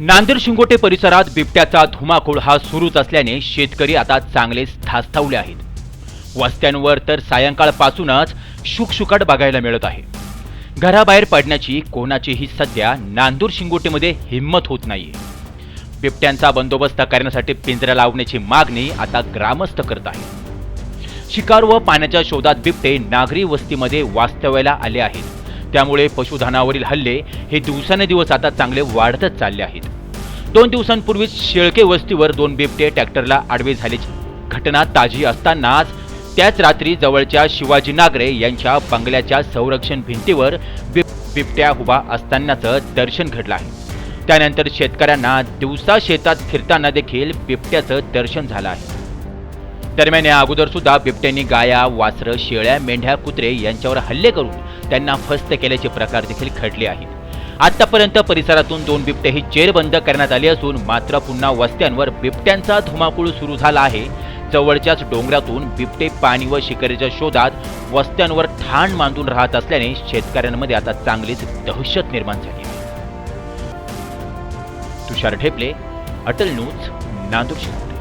नांदेड शिंगोटे परिसरात बिबट्याचा धुमाकूळ हा सुरूच असल्याने शेतकरी आता चांगलेच धास्तावले आहेत. वस्त्यांवर तर सायंकाळपासूनच शुकशुकाट बघायला मिळत आहे. घराबाहेर पडण्याची कोणाचीही सध्या नांदूर शिंगोटेमध्ये हिंमत होत नाहीये. बिबट्यांचा बंदोबस्त करण्यासाठी पिंजरा लावण्याची मागणी आता ग्रामस्थ करत आहेत. शिकार व पाण्याच्या शोधात बिबटे नागरी वस्तीमध्ये वास्तव्याला आले आहेत. त्यामुळे पशुधनावरील हल्ले हे दिवसानुदिवस आता चांगले वाढतच चालले आहेत. दोन दिवसांपूर्वीच शेळके वस्तीवर दोन बिबटे ट्रॅक्टरला आडवे झाल्याची घटना ताजी असतानाच त्याच रात्री जवळच्या शिवाजी नागरे यांच्या बंगल्याच्या संरक्षण भिंतीवर बिब बिबट्या उभा असतानाचं दर्शन घडलं आहे. त्यानंतर शेतकऱ्यांना दिवसा शेतात फिरताना देखील बिबट्याचं दर्शन झालं आहे. दरम्यान या अगोदर सुद्धा बिबट्यांनी गाया वासरं शेळ्या मेंढ्या कुत्रे यांच्यावर हल्ले करून त्यांना फस्त केल्याचे प्रकार देखील घडले आहेत. आतापर्यंत परिसरातून दोन बिबटे ही जेरबंद करण्यात आले असून मात्र पुन्हा वस्त्यांवर बिबट्यांचा धुमाकूळ सुरू झाला आहे. जवळच्याच डोंगरातून बिबटे पाणी व शिकारीच्या शोधात वस्त्यांवर ठाण मांडून राहत असल्याने शेतकऱ्यांमध्ये आता चांगलीच दहशत निर्माण झाली आहे. तुषार ठेपले अटल न्यूज नांदूर शहर